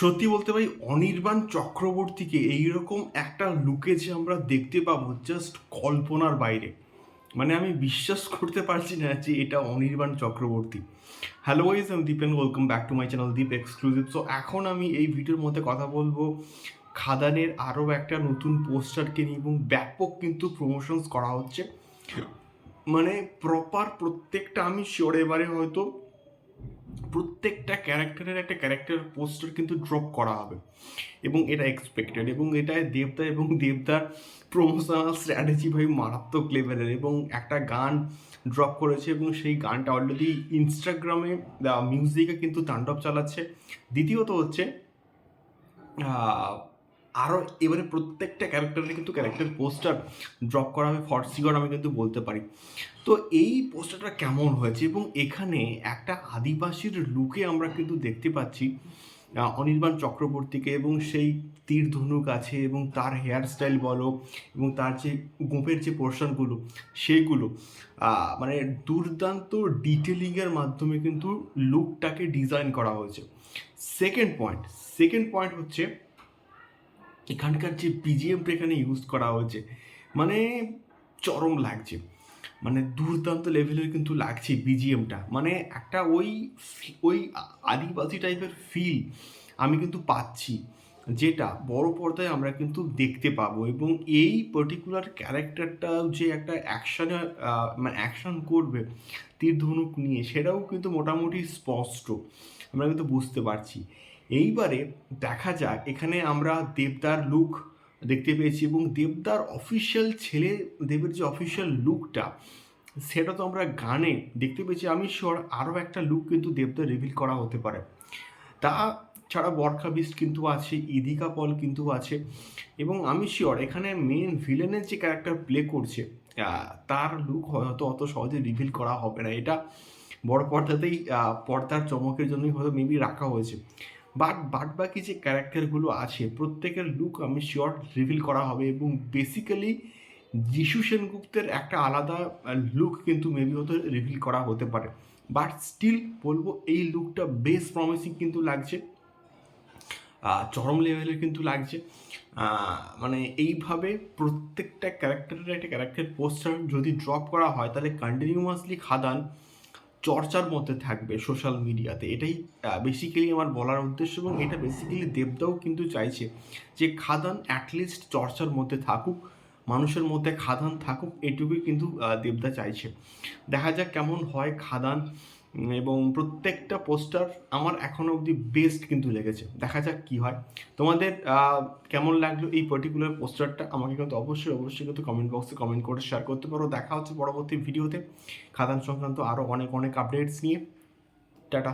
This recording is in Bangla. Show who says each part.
Speaker 1: সত্যি বলতে ভাই অনির্বাণ চক্রবর্তীকে এইরকম একটা লুকে যে আমরা দেখতে পাবো জাস্ট কল্পনার বাইরে। মানে আমি বিশ্বাস করতে পারছি না যে এটা অনির্বাণ চক্রবর্তী। হ্যালো ওয়াইজ আমি Dipen welcome back to my channel Deep exclusive so এখন আমি এই ভিডিওর মধ্যে কথা বলব খাদানের আরও একটা নতুন পোস্টারকে নিয়ে এবং ব্যাপক কিন্তু প্রমোশনস করা হচ্ছে। মানে প্রপার প্রত্যেকটা আমি শিওর এবারে হয়তো প্রত্যেকটা ক্যারেক্টারের একটা ক্যারেক্টার পোস্টার কিন্তু ড্রপ করা হবে। এবং এটা এক্সপেক্টেড এবং এটা দেবদা এবং দেবদার প্রমোশনাল স্ট্র্যাটেজি ভাই মারাত্মক লেভেলের এবং একটা গান ড্রপ করেছে এবং সেই গানটা অলরেডি ইনস্টাগ্রামে মিউজিকে কিন্তু তাণ্ডব চালাচ্ছে। দ্বিতীয়ত হচ্ছে আরও এবারে প্রত্যেকটা ক্যারেক্টারের কিন্তু ক্যারেক্টার পোস্টার ড্রপ করা হবে ফর সিগর আমি কিন্তু বলতে পারি। তো এই পোস্টারটা কেমন হয়েছে? এবং এখানে একটা আদিবাসীর লুকে আমরা কিন্তু দেখতে পাচ্ছি অনির্বাণ চক্রবর্তীকে এবং সেই তীর ধনুক আছে এবং তার হেয়ার স্টাইল বলো এবং তার যে গোপের যে পোর্শনগুলো সেইগুলো মানে দুর্দান্ত ডিটেলিংয়ের মাধ্যমে কিন্তু লুকটাকে ডিজাইন করা হয়েছে। সেকেন্ড পয়েন্ট সেকেন্ড পয়েন্ট হচ্ছে এখানকার যে বিজিএমটা এখানে ইউজ করা হয়েছে মানে চরম লাগছে। মানে দুর্দান্ত লেভেলের কিন্তু লাগছে বিজিএমটা মানে একটা ওই ওই আদিবাসী টাইপের ফিল আমি কিন্তু পাচ্ছি, যেটা বড় পর্দায় আমরা কিন্তু দেখতে পাবো। এবং এই পার্টিকুলার ক্যারেক্টারটা যে একটা অ্যাকশানে মানে অ্যাকশন করবে তীর ধনুক নিয়ে, সেটাও কিন্তু মোটামুটি স্পষ্ট। আমরা কিন্তু বুঝতে পারছি। এইবারে দেখা যাক, এখানে আমরা দেবদার লুক দেখতে পেয়েছি এবং দেবদার অফিসিয়াল ছেলে, দেবের যে অফিসিয়াল লুকটা সেটা তো আমরা গানে দেখতে পেয়েছি। আমি শিওর আরও একটা লুক কিন্তু দেবদার রিভিল করা হতে পারে। তা ছাড়া বরখা বিস্ট কিন্তু আছে, ইদিকা পল কিন্তু আছে এবং আমি শিওর এখানে মেন ভিলেনের যে ক্যারেক্টার প্লে করছে তার লুক হয়তো অত সহজে রিভিল করা হবে না। এটা বড় পর্দাতেই পর্দার চমকের জন্যই হয়তো মেবি রাখা হয়েছে। বাট বাদ বাকি যে ক্যারেক্টারগুলো আছে, প্রত্যেকের লুক আমি শিওর রিভিল করা হবে এবং বেসিক্যালি যিশু সেনগুপ্তের একটা আলাদা লুক কিন্তু মেবি হয়তো রিভিল করা হতে পারে। বাট স্টিল বলব এই লুকটা বেশ প্রমিসিং কিন্তু লাগছে। চরম লেভেলের কিন্তু লাগছে। মানে এইভাবে প্রত্যেকটা ক্যারেক্টারের একটা ক্যারেক্টার পোস্টার যদি ড্রপ করা হয়, তাহলে কন্টিনিউয়াসলি খাদান চর্চার মধ্যে থাকবে সোশ্যাল মিডিয়াতে এটাই বেসিক্যালি আমার বলার উদ্দেশ্য এবং এটা বেসিক্যালি দেবদাও কিন্তু চাইছে যে খাদান অ্যাটলিস্ট চর্চার মধ্যে থাকুক, মানুষের মধ্যে খাদান থাকুক, এটুকুই কিন্তু দেবদা চাইছে। দেখা যাক কেমন হয় খাদান। এবং প্রত্যেকটা পোস্টার আমার এখনও অবধি বেস্ট কিন্তু লেগেছে। দেখা যাক কি হয়। তোমাদের কেমন লাগল এই পার্টিকুলার পোস্টারটা? আমাকে কিন্তু অবশ্যই অবশ্যই কিন্তু কমেন্ট বক্সে কমেন্ট করে শেয়ার করতে পারো। দেখা হচ্ছে পরবর্তী ভিডিওতে খাদান সংক্রান্ত আরও অনেক অনেক আপডেটস নিয়ে। টাটা।